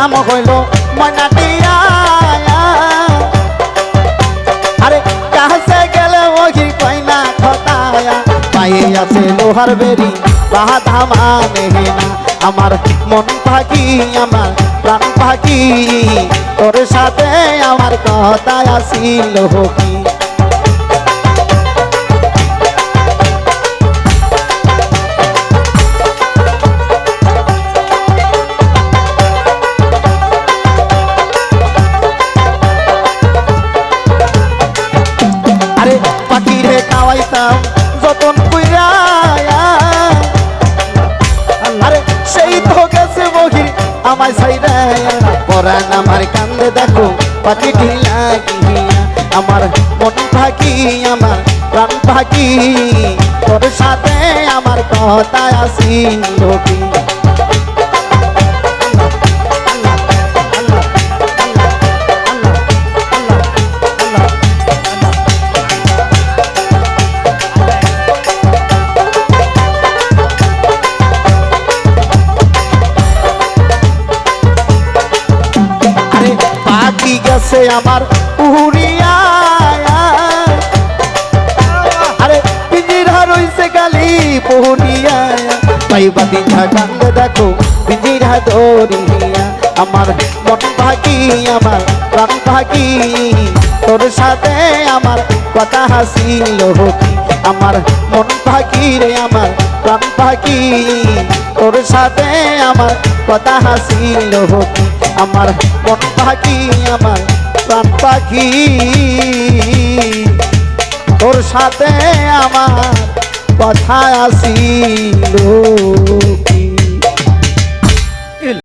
নাম হইল আরে কাছে গেলে ওহি কইনা খতায়া। পায়ে আছে লোহার বেরি বাধা মানে আমার মন পাখি আমার প্রাণ পাখি তোর সাথে আমার কথা আসিল কি খাওয়াইতাম, যতন কইরা আরে সেই তো গেছে বহি আমায় সাইরা পরান আমার কান্দে দেখো পাখি ঢিলা আমার মন পাখি আমার প্রাণ পাখি তোর সাথে আমার কথা আসিল কি গেছে আমার উড়িয়া আরে, পিঞ্জিরা রইছে গালি দিঘা কান্দে দেখো, পিঞ্জিরা দরিয়া আমার মন ভাগি, আমার প্রাণ পাখি তোর সাথে আমার কথা হাসিল আমার মন পাখি রে, আমার প্রাণ পাখি তোর সাথে আমার কথা হাসিল কি আমার মন পাখি আমার প্রাণ পাখি তোর সাথে আমার কথা আসিল।